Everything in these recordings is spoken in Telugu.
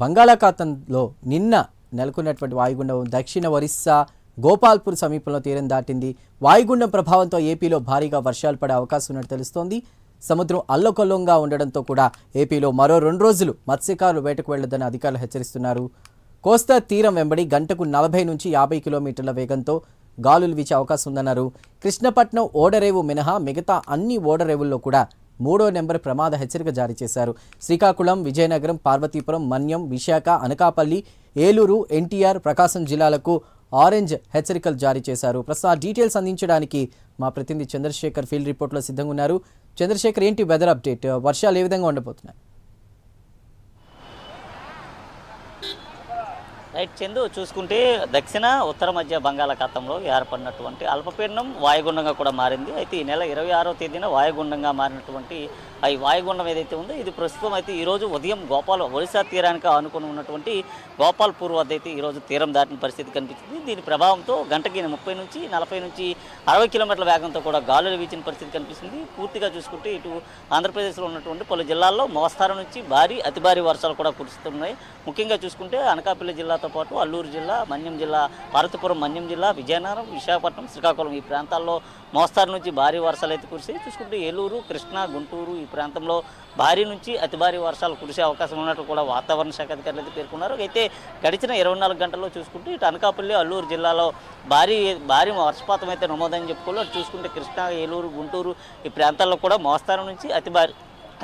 బంగాళాఖాతంలో నిన్న నెలకొన్నటువంటి వాయుగుండం దక్షిణ ఒరిస్సా గోపాల్పూర్ సమీపంలో తీరం దాటింది. వాయుగుండం ప్రభావంతో ఏపీలో భారీగా వర్షాలు పడే అవకాశం ఉన్నట్టు తెలుస్తోంది. సముద్రం అల్లకొల్లంగా ఉండడంతో కూడా ఏపీలో మరో రెండు రోజులు మత్స్యకారులు వేటకు వెళ్ళొద్దని అధికారులు హెచ్చరిస్తున్నారు. కోస్తా తీరం వెంబడి గంటకు నలభై నుంచి యాభై కిలోమీటర్ల వేగంతో గాలులు వీచే అవకాశం ఉందన్నారు. కృష్ణపట్నం ఓడరేవు మినహా మిగతా అన్ని ఓడరేవుల్లో కూడా మూడో నెంబర్ ప్రమాద హెచ్చరిక జారీ చేశారు. శ్రీకాకుళం విజయనగరం పార్వతీపురం మన్యం విశాఖ అనకాపల్లి ఏలూరు ఎన్టీఆర్ ప్రకాశం జిల్లాలకు ఆరెంజ్ హెచ్చరికలు జారీ చేశారు. ప్రస్తుతం ఆ డీటెయిల్స్ అందించడానికి మా ప్రతినిధి చంద్రశేఖర్ ఫీల్డ్ రిపోర్ట్లో సిద్ధంగా ఉన్నారు. చంద్రశేఖర్ ఏంటి వెదర్ అప్డేట్? వర్షాలు ఏ విధంగా ఉండబోతున్నాయి? రైట్ చందు చూసుకుంటే దక్షిణ ఉత్తర మధ్య బంగాళాఖాతంలో ఏర్పడినటువంటి అల్పపీడనం వాయుగుండంగా కూడా మారింది. అయితే ఈ నెల ఇరవై ఆరో తేదీన వాయుగుండంగా మారినటువంటి ఈ వాయుగుండం ఏదైతే ఉందో ఇది ప్రస్తుతం అయితే ఈరోజు ఉదయం గోపాల్ ఒడిశా తీరానికి ఆనుకుని ఉన్నటువంటి గోపాల్పూర్ వద్ద అయితే ఈరోజు తీరం దాటిన పరిస్థితి కనిపించింది దీని ప్రభావంతో గంటకి ముప్పై నుంచి నలభై నుంచి అరవై కిలోమీటర్ల వేగంతో కూడా గాలులు వీచిన పరిస్థితి కనిపిస్తుంది. పూర్తిగా చూసుకుంటే ఇటు ఆంధ్రప్రదేశ్లో ఉన్నటువంటి పలు జిల్లాల్లో మోస్తారు నుంచి భారీ అతి భారీ వర్షాలు కూడా కురుస్తున్నాయి. ముఖ్యంగా చూసుకుంటే అనకాపల్లి జిల్లా జిల్లాతో పాటు అల్లూరు జిల్లా మన్యం జిల్లా పార్వతీపురం మన్యం జిల్లా విజయనగరం విశాఖపట్నం శ్రీకాకుళం ఈ ప్రాంతాల్లో మోస్తారు నుంచి భారీ వర్షాలు అయితే కురిసి చూసుకుంటే ఏలూరు కృష్ణా గుంటూరు ఈ ప్రాంతంలో భారీ నుంచి అతి భారీ వర్షాలు కురిసే అవకాశం ఉన్నట్లు కూడా వాతావరణ శాఖ అధికారులు అయితే పేర్కొన్నారు. అయితే గడిచిన ఇరవై నాలుగు గంటల్లో చూసుకుంటే ఇటు అనకాపల్లి అల్లూరు జిల్లాలో భారీ భారీ వర్షపాతం అయితే నమోదని చెప్పుకోవాలి. చూసుకుంటే కృష్ణా ఏలూరు గుంటూరు ఈ ప్రాంతాల్లో కూడా మోస్తారు నుంచి అతి భారీ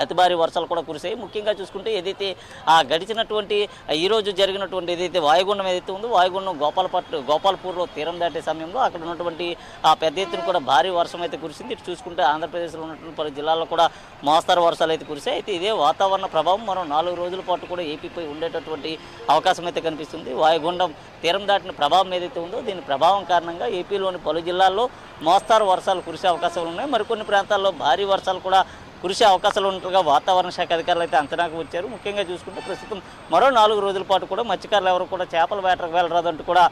అతి భారీ వర్షాలు కూడా కురిసాయి. ముఖ్యంగా చూసుకుంటే ఏదైతే ఆ గడిచినటువంటి ఈ రోజు జరిగినటువంటి ఏదైతే వాయుగుండం ఏదైతే ఉందో వాయుగుండం గోపాలపట్ గోపాల్పూర్లో తీరం దాటే సమయంలో అక్కడ ఉన్నటువంటి ఆ పెద్ద ఎత్తున కూడా భారీ వర్షం అయితే కురిసింది. ఇటు చూసుకుంటే ఆంధ్రప్రదేశ్లో ఉన్నటువంటి పలు జిల్లాల్లో కూడా మోస్తారు వర్షాలు అయితే కురిసాయి. అయితే ఇదే వాతావరణ ప్రభావం మనం నాలుగు రోజుల పాటు కూడా ఏపీపై ఉండేటటువంటి అవకాశం అయితే కనిపిస్తుంది. వాయుగుండం తీరం దాటిన ప్రభావం ఏదైతే ఉందో దీని ప్రభావం కారణంగా ఏపీలోని పలు జిల్లాల్లో మోస్తారు వర్షాలు కురిసే అవకాశాలు ఉన్నాయి. మరికొన్ని ప్రాంతాల్లో భారీ వర్షాలు కూడా కురిసే అవకాశాలు ఉన్నట్లుగా వాతావరణ శాఖ అధికారులు అయితే అంచనాకు వచ్చారు. ముఖ్యంగా చూసుకుంటే ప్రస్తుతం మరో నాలుగు రోజుల పాటు కూడా మత్స్యకారులు ఎవరు కూడా చేపల వేటకు వెళ్ళరాదంటూ కూడా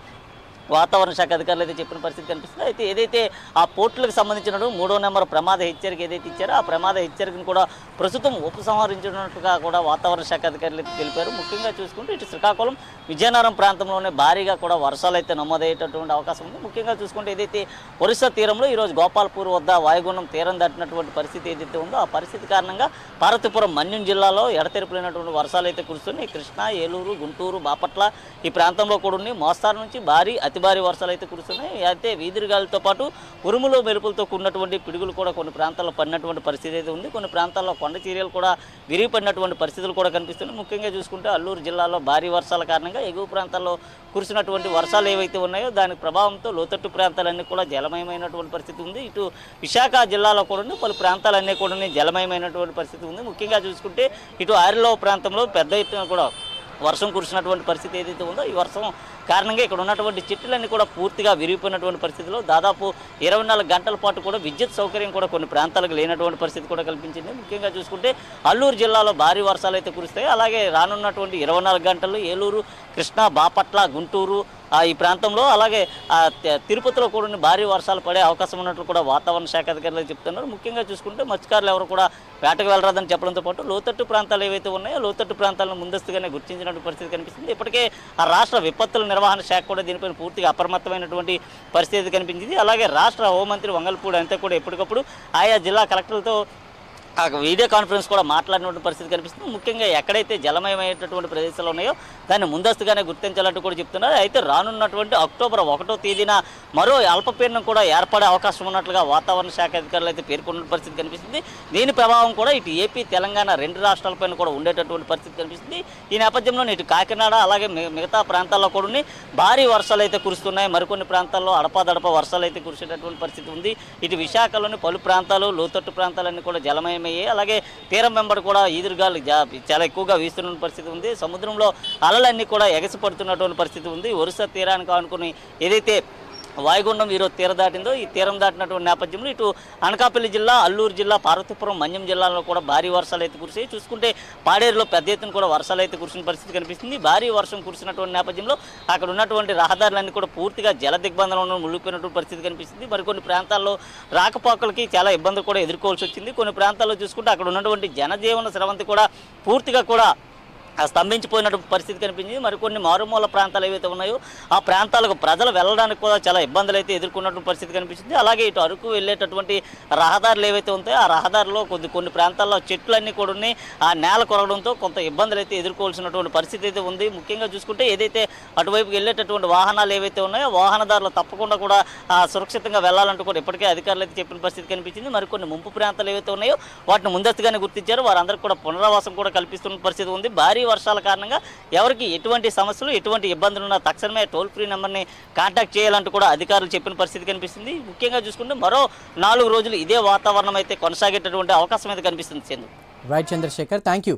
వాతావరణ శాఖ అధికారులు అయితే చెప్పిన పరిస్థితి కనిపిస్తుంది. అయితే ఏదైతే ఆ పోర్టులకు సంబంధించిన మూడో నెంబర్ ప్రమాద హెచ్చరిక ఏదైతే ఇచ్చారో ఆ ప్రమాద హెచ్చరికను కూడా ప్రస్తుతం ఉపసంహరించినట్టుగా కూడా వాతావరణ శాఖ అధికారులు అయితే తెలిపారు. ముఖ్యంగా చూసుకుంటే ఇటు శ్రీకాకుళం విజయనగరం ప్రాంతంలోనే భారీగా కూడా వర్షాలు అయితే నమోదయ్యేటటువంటి అవకాశం ఉంది. ముఖ్యంగా చూసుకుంటే ఏదైతే ఒరిస్సా తీరంలో ఈరోజు గోపాల్పూర్ వద్ద వాయుగుణం తీరం దాటినటువంటి పరిస్థితి ఏదైతే ఉందో ఆ పరిస్థితి కారణంగా పార్వతీపురం మన్యం జిల్లాలో ఎడతెరిపినటువంటి వర్షాలు అయితే కురుస్తున్నాయి. కృష్ణా ఏలూరు గుంటూరు బాపట్ల ఈ ప్రాంతంలో కూడా ఉన్నాయి. మోస్తారు నుంచి భారీ అతి భారీ వర్షాలు అయితే కురుస్తున్నాయి. అయితే వీధిరిగాలతో పాటు ఉరుములు మెరుపులతో కూడినటువంటి పిడుగులు కూడా కొన్ని ప్రాంతాల్లో పడినటువంటి పరిస్థితి అయితే ఉంది. కొన్ని ప్రాంతాల్లో కొండ చీరలు కూడా విరిగిపడినటువంటి పరిస్థితులు కూడా కనిపిస్తున్నాయి. ముఖ్యంగా చూసుకుంటే అల్లూరు జిల్లాలో భారీ వర్షాల కారణంగా ఎగువ ప్రాంతాల్లో కురిసినటువంటి వర్షాలు ఏవైతే ఉన్నాయో దాని ప్రభావంతో లోతట్టు ప్రాంతాలన్నీ కూడా జలమయమైనటువంటి పరిస్థితి ఉంది. ఇటు విశాఖ జిల్లాలో కూడా పలు ప్రాంతాలన్నీ కూడా జలమయమైనటువంటి పరిస్థితి ఉంది. ముఖ్యంగా చూసుకుంటే ఇటు ఆరిలో ప్రాంతంలో పెద్ద ఎత్తున కూడా వర్షం కురిసినటువంటి పరిస్థితి ఏదైతే ఉందో ఈ వర్షం కారణంగా ఇక్కడ ఉన్నటువంటి చెట్లన్నీ కూడా పూర్తిగా విరిగిపోయినటువంటి పరిస్థితిలో దాదాపు ఇరవై నాలుగు గంటల పాటు కూడా విద్యుత్ సౌకర్యం కూడా కొన్ని ప్రాంతాలకు లేనటువంటి పరిస్థితి కూడా కల్పించింది. ముఖ్యంగా చూసుకుంటే అల్లూరు జిల్లాలో భారీ వర్షాలు అయితే కురుస్తాయి. అలాగే రానున్నటువంటి ఇరవై నాలుగు గంటలు ఏలూరు కృష్ణా బాపట్ల గుంటూరు ఈ ప్రాంతంలో అలాగే తి- తిరుపతిలో కూడా భారీ వర్షాలు పడే అవకాశం ఉన్నట్లు కూడా వాతావరణ శాఖ అధికారులు చెప్తున్నారు. ముఖ్యంగా చూసుకుంటే మత్స్యకారులు ఎవరు కూడా వేటకు వెళ్ళరాదని చెప్పడంతో పాటు లోతట్టు ప్రాంతాలు ఏవైతే ఉన్నాయో లోతట్టు ప్రాంతాలను ముందస్తుగానే గుర్తించినటువంటి పరిస్థితి కనిపిస్తుంది. ఇప్పటికే ఆ రాష్ట్ర విపత్తుల నిర్వహణ శాఖ కూడా దీనిపైన పూర్తిగా అప్రమత్తమైనటువంటి పరిస్థితి కనిపించింది. అలాగే రాష్ట్ర హోంమంత్రి వంగల్పూడి అంతా కూడా ఎప్పటికప్పుడు ఆయా జిల్లా కలెక్టర్లతో వీడియో కాన్ఫరెన్స్ కూడా మాట్లాడినటువంటి పరిస్థితి కనిపిస్తుంది. ముఖ్యంగా ఎక్కడైతే జలమయమైనటువంటి ప్రదేశాలు ఉన్నాయో దాన్ని ముందస్తుగానే గుర్తించాలంటూ కూడా చెప్తున్నారు. అయితే రానున్నటువంటి అక్టోబర్ ఒకటో తేదీన మరో అల్పపీడనం కూడా ఏర్పడే అవకాశం ఉన్నట్లుగా వాతావరణ శాఖ అధికారులు అయితే పేర్కొన్న పరిస్థితి కనిపిస్తుంది. దీని ప్రభావం కూడా ఇటు ఏపీ తెలంగాణ రెండు రాష్ట్రాలపైన కూడా ఉండేటటువంటి పరిస్థితి కనిపిస్తుంది. ఈ నేపథ్యంలో ఇటు కాకినాడ అలాగే మిగతా ప్రాంతాల్లో కూడా భారీ వర్షాలు అయితే కురుస్తున్నాయి. మరికొన్ని ప్రాంతాల్లో అడపాదడప వర్షాలు అయితే కురిసేటటువంటి పరిస్థితి ఉంది. ఇటు విశాఖలోని పలు ప్రాంతాలు లోతట్టు ప్రాంతాలన్నీ కూడా జలమయమయ్యాయి అలాగే తీరం వెంబడి కూడా ఈదురుగాలు చాలా ఎక్కువగా వీస్తున్న పరిస్థితి ఉంది. సముద్రంలో అలలన్నీ కూడా ఎగసిపడుతున్నటువంటి పరిస్థితి ఉంది. ఒరిస్సా తీరానికి ఆనుకుని ఏదైతే వాయుగుండం ఈరోజు తీర దాటిందో ఈ తీరం దాటినటువంటి నేపథ్యంలో ఇటు అనకాపల్లి జిల్లా అల్లూరు జిల్లా పార్వతీపురం మన్యం జిల్లాలో కూడా భారీ వర్షాలు అయితే కురిసాయి చూసుకుంటే పాడేరులో పెద్ద ఎత్తున కూడా వర్షాలు అయితే కురిసిన పరిస్థితి కనిపిస్తుంది. భారీ వర్షం కురిసినటువంటి నేపథ్యంలో అక్కడ ఉన్నటువంటి రహదారులన్నీ కూడా పూర్తిగా జల దిగ్బంధనంలో మునిగిపోయినటువంటి పరిస్థితి కనిపిస్తుంది. మరికొన్ని ప్రాంతాల్లో రాకపోకలకి చాలా ఇబ్బందులు కూడా ఎదుర్కోవాల్సి వచ్చింది. కొన్ని ప్రాంతాల్లో చూసుకుంటే అక్కడ ఉన్నటువంటి జనజీవన స్రవంతి కూడా పూర్తిగా కూడా స్తంభించిపోయినటువంటి పరిస్థితి కనిపించింది. మరికొన్ని మారుమూల ప్రాంతాలు ఏవైతే ఉన్నాయో ఆ ప్రాంతాలకు ప్రజలు వెళ్ళడానికి కూడా చాలా ఇబ్బందులు అయితే ఎదుర్కొన్నటువంటి పరిస్థితి కనిపించింది. అలాగే ఇటు అరకు వెళ్ళేటటువంటి రహదారులు ఏవైతే ఉంటాయో ఆ రహదారిలో కొద్ది కొన్ని ప్రాంతాల్లో చెట్లన్నీ కూడా ఉన్నాయి. ఆ నేల కొరగడంతో కొంత ఇబ్బందులు అయితే ఎదుర్కోవాల్సినటువంటి పరిస్థితి అయితే ఉంది. ముఖ్యంగా చూసుకుంటే ఏదైతే అటువైపు వెళ్ళేటటువంటి వాహనాలు ఏవైతే ఉన్నాయో వాహనదారులు తప్పకుండా కూడా సురక్షితంగా వెళ్ళాలంటూ కూడా ఇప్పటికే అధికారులు అయితే చెప్పిన పరిస్థితి కనిపించింది. మరికొన్ని ముంపు ప్రాంతాలు ఏవైతే ఉన్నాయో వాటిని ముందస్తుగానే గుర్తించారు. వారందరికీ కూడా పునరావాసం కూడా కల్పిస్తున్న పరిస్థితి ఉంది. భారీ వర్షాల కారణంగా ఎవరికి ఎటువంటి సమస్యలు ఎటువంటి ఇబ్బందులు ఉన్నా తక్షణమే టోల్ ఫ్రీ నెంబర్ని కాంటాక్ట్ చేయాలంటూ కూడా అధికారులు చెప్పిన పరిస్థితి కనిపిస్తుంది. ముఖ్యంగా చూసుకుంటే మరో నాలుగు రోజులు ఇదే వాతావరణం అయితే కొనసాగేటటువంటి అవకాశం అయితే కనిపిస్తుంది Chandra right Chandrashekhar thank you